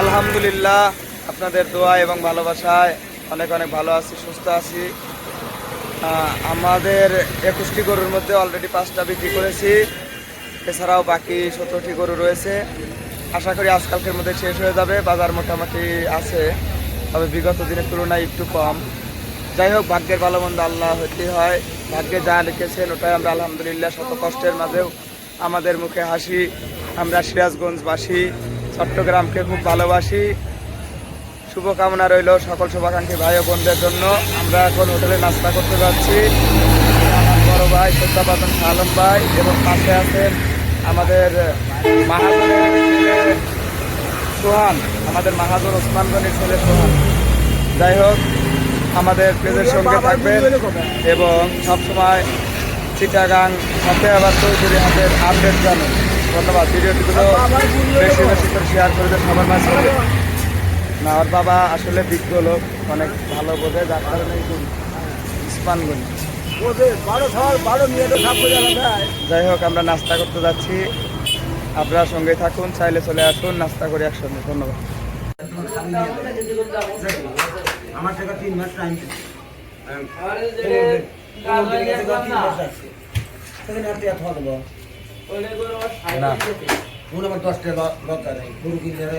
আলহামদুলিল্লাহ, আপনাদের দোয়া এবং ভালোবাসায় অনেক অনেক ভালো আছি, সুস্থ আছি। আমাদের একুশটি গরুর মধ্যে অলরেডি পাঁচটা বিক্রি করেছি। এছাড়াও বাকি সতেরোটি গরু রয়েছে। আশা করি আজকালকের মধ্যে শেষ হয়ে যাবে, বাজার মোটামুটি আছে, তবে বিগত দিনের তুলনায় একটু কম। যাই হোক, ভাগ্যের ভালো মন্দ আল্লাহ হইতেই হয়। ভাগ্যে যা লিখেছেন ওটাই আমরা আলহামদুলিল্লাহ শত কষ্টের মাঝেও আমাদের মুখে হাসি। আমরা সিরাজগঞ্জবাসী চট্টগ্রামকে খুব ভালোবাসি। শুভকামনা রইল সকল শুভাকাঙ্ক্ষী ভাই ও বোনদের জন্য। আমরা এখন হোটেলে নাস্তা করতে যাচ্ছি। আমার বড় ভাই শ্রদ্ধাবাদন আলম ভাই এবং পাশে আছেন আমাদের সোহান, আমাদের মাহাজন ওসমানগঞ্জের ছেলে সোহান। যাই হোক, আমাদের পেজের সঙ্গে থাকবেন এবং সবসময় চিটাগাং হাতে আবার চৌধুরী হাতের আপডেট জানেন। ধন্যবাদ ভিডিওটিগুলো বেশি বেশি করে শেয়ার করে দেন সবার মাঝে। না ওর বাবা আসলে বিজ্ঞ লোক অনেক ভালো বোঝে যার কারণে ইস্পানগঞ্জ যাই হোক আমরা নাস্তা করতে যাচ্ছি। আপনার সঙ্গে থাকুন চাইলে চলে আসুন নাস্তা করি একসঙ্গে। ধন্যবাদ। আমার টাকা তিন মাস টাইম না। ಪೂರ್ಣ ಅಷ್ಟೇ ಲೋಕ ಗುರುಗಿಂದರೆ